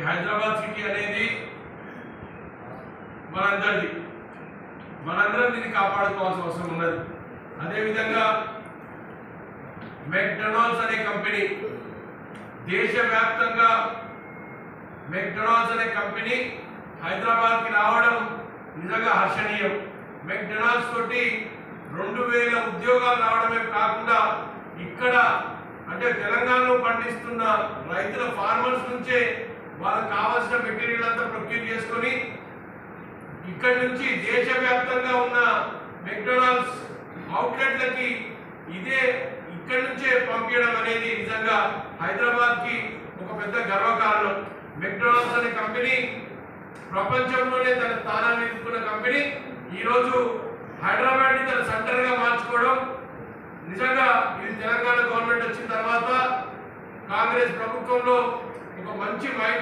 ఈ హైదరాబాద్ సిటీ అనేది మనందరిది. మనందరం దీన్ని కాపాడుకోవాల్సిన అవసరం ఉన్నది. అదేవిధంగా మెక్డొనాల్డ్స్ అనే కంపెనీ దేశవ్యాప్తంగా మెక్డొనాల్డ్స్ అనే కంపెనీ హైదరాబాద్కి రావడం నిజంగా హర్షణీయం. మెక్డొనాల్డ్స్ తోటి రెండు వేల ఉద్యోగాలు రావడమే కాకుండా ఇక్కడ అంటే తెలంగాణలో పండిస్తున్న రైతుల ఫార్మర్స్ నుంచే వాళ్ళకి కావాల్సిన మెటీరియల్ అంతా ప్రొక్యూర్ చేసుకొని ఇక్కడి నుంచి దేశవ్యాప్తంగా ఉన్న మెక్డొనాల్డ్స్ అవుట్లెట్లకి ఇదే ఇక్కడి నుంచే పంపించడం అనేది నిజంగా హైదరాబాద్కి ఒక పెద్ద గర్వకారణం. మెక్డొనాల్డ్స్ అనే కంపెనీ ప్రపంచంలోనే తన స్థానాన్ని నిలుపుకున్న కంపెనీ ఈరోజు హైదరాబాద్ని తన సెంటర్గా మార్చుకోవడం నిజంగా ఇది తెలంగాణ గవర్నమెంట్ వచ్చిన తర్వాత కాంగ్రెస్ ప్రభుత్వంలో ఒక మంచి మైండ్